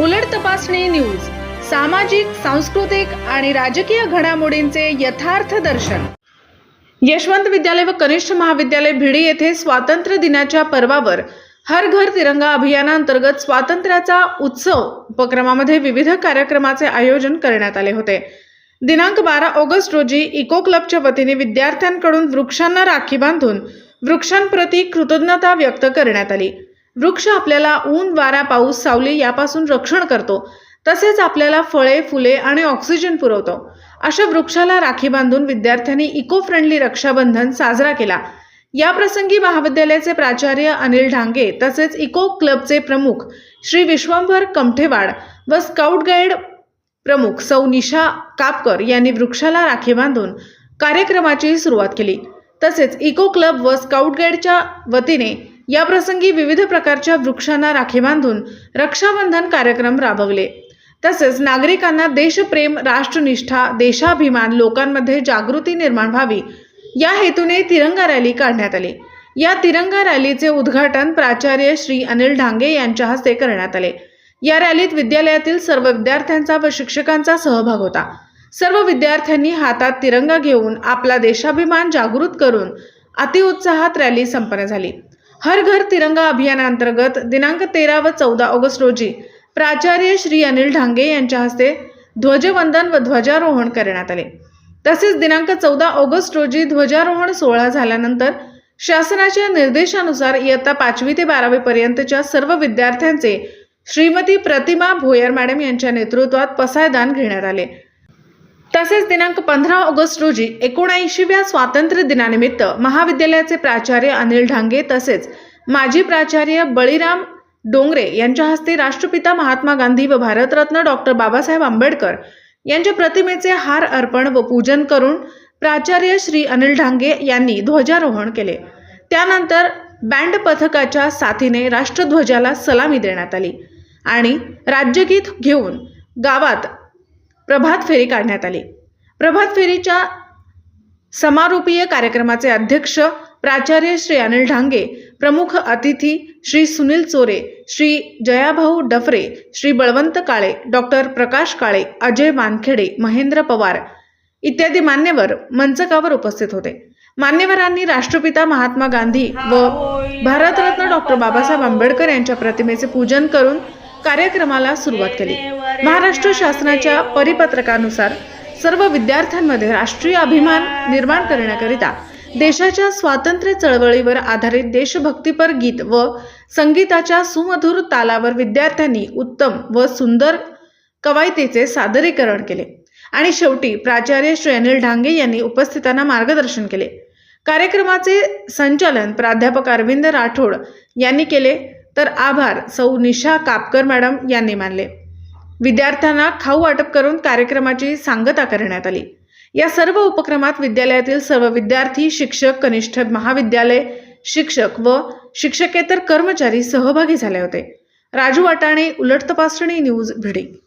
उलट तपासणी न्यूज सामाजिक सांस्कृतिक आणि राजकीय घडामोडींचे यथार्थ दर्शन. यशवंत विद्यालय व कनिष्ठ महाविद्यालय भिडी येथे स्वातंत्र्य दिनाच्या पर्वावर हर घर तिरंगा अभियानांतर्गत स्वातंत्र्याचा उत्सव उपक्रमामध्ये विविध कार्यक्रमाचे आयोजन करण्यात आले होते. दिनांक बारा ऑगस्ट रोजी इको क्लबच्या वतीने विद्यार्थ्यांकडून वृक्षांना राखी बांधून वृक्षांप्रती कृतज्ञता व्यक्त करण्यात आली. वृक्ष आपल्याला ऊन वारा पाऊस सावली यापासून रक्षण करतो. तसेच आपल्याला फळे फुले आणि ऑक्सिजन पुरवतो. अशा वृक्षाला राखी बांधून विद्यार्थ्यांनी इको फ्रेंडली रक्षाबंधन साजरा केला. या प्रसंगी महाविद्यालयाचे प्राचार्य अनिल ढांगे तसेच इको क्लबचे प्रमुख श्री विश्वंभर कमठेवाड व स्काउट गाईड प्रमुख सौ निशा कापकर यांनी वृक्षाला राखी बांधून कार्यक्रमाची सुरुवात केली. तसेच इको क्लब व स्काउट गाईडच्या वतीने या प्रसंगी विविध प्रकारच्या वृक्षांना राखी बांधून रक्षाबंधन कार्यक्रम राबवले. तसेच नागरिकांना देशप्रेम राष्ट्रनिष्ठा देशाभिमान लोकांमध्ये जागृती निर्माण व्हावी या हेतूने तिरंगा रॅली काढण्यात आली. या तिरंगा रॅलीचे उद्घाटन प्राचार्य श्री अनिल ढांगे यांच्या हस्ते करण्यात आले. या रॅलीत विद्यालयातील सर्व विद्यार्थ्यांचा व शिक्षकांचा सहभाग होता. सर्व विद्यार्थ्यांनी हातात तिरंगा घेऊन आपला देशाभिमान जागृत करून अतिउत्साहात रॅली संपन्न झाली. हर घर तिरंगा अभियानांतर्गत दिनांक तेरा व चौदा ऑगस्ट रोजी प्राचार्य श्री अनिल ढांगे यांच्या हस्ते ध्वजवंदन व ध्वजारोहण करण्यात आले. तसेच दिनांक चौदा ऑगस्ट रोजी ध्वजारोहण सोहळा झाल्यानंतर शासनाच्या निर्देशानुसार इयत्ता पाचवी ते बारावी पर्यंतच्या सर्व विद्यार्थ्यांचे श्रीमती प्रतिमा भोयर मॅडम यांच्या नेतृत्वात पसायदान घेण्यात आले. तसेच दिनांक पंधरा ऑगस्ट रोजी एकोणऐंशीव्या स्वातंत्र्य दिनानिमित्त महाविद्यालयाचे प्राचार्य अनिल ढांगे तसेच माजी प्राचार्य बळीराम डोंगरे यांच्या हस्ते राष्ट्रपिता महात्मा गांधी व भारतरत्न डॉक्टर बाबासाहेब आंबेडकर यांच्या प्रतिमेचे हार अर्पण व पूजन करून प्राचार्य श्री अनिल ढांगे यांनी ध्वजारोहण केले. त्यानंतर बँड पथकाच्या साथीने राष्ट्रध्वजाला सलामी देण्यात आली आणि राज्यगीत घेऊन गावात प्रभात फेरी काढण्यात आली. प्रभात फेरीच्या समारोपीय कार्यक्रमाचे अध्यक्ष प्राचार्य श्री अनिल ढांगे प्रमुख अतिथी श्री सुनील चोरे श्री जयाभाऊ डफरे श्री बळवंत काळे डॉक्टर प्रकाश काळे अजय वानखेडे महेंद्र पवार इत्यादी मान्यवर मंचकावर उपस्थित होते. मान्यवरांनी राष्ट्रपिता महात्मा गांधी व भारतरत्न डॉक्टर बाबासाहेब आंबेडकर यांच्या प्रतिमेचे पूजन करून कार्यक्रमाला सुरुवात केली. महाराष्ट्र शासनाच्या परिपत्रकानुसार सर्व विद्यार्थ्यांमध्ये राष्ट्रीय अभिमान निर्माण करण्याकरिता देशाच्या स्वातंत्र्य चळवळीवर आधारित देशभक्तीपर गीत व संगीताच्या सुमधुर तालावर विद्यार्थ्यांनी उत्तम व सुंदर कवायतीचे सादरीकरण केले. आणि शेवटी प्राचार्य श्री अनिल ढांगे यांनी उपस्थितांना मार्गदर्शन केले. कार्यक्रमाचे संचालन प्राध्यापक अरविंद राठोड यांनी केले. तर आभार सौ निशा कापकर मॅडम यांनी मानले. विद्यार्थ्यांना खाऊ वाटप करून कार्यक्रमाची सांगता करण्यात आली. या सर्व उपक्रमात विद्यालयातील सर्व विद्यार्थी शिक्षक कनिष्ठ महाविद्यालय शिक्षक व शिक्षकेतर कर्मचारी सहभागी झाले होते. राजू वाटाणे उलट तपासणी न्यूज भिडी.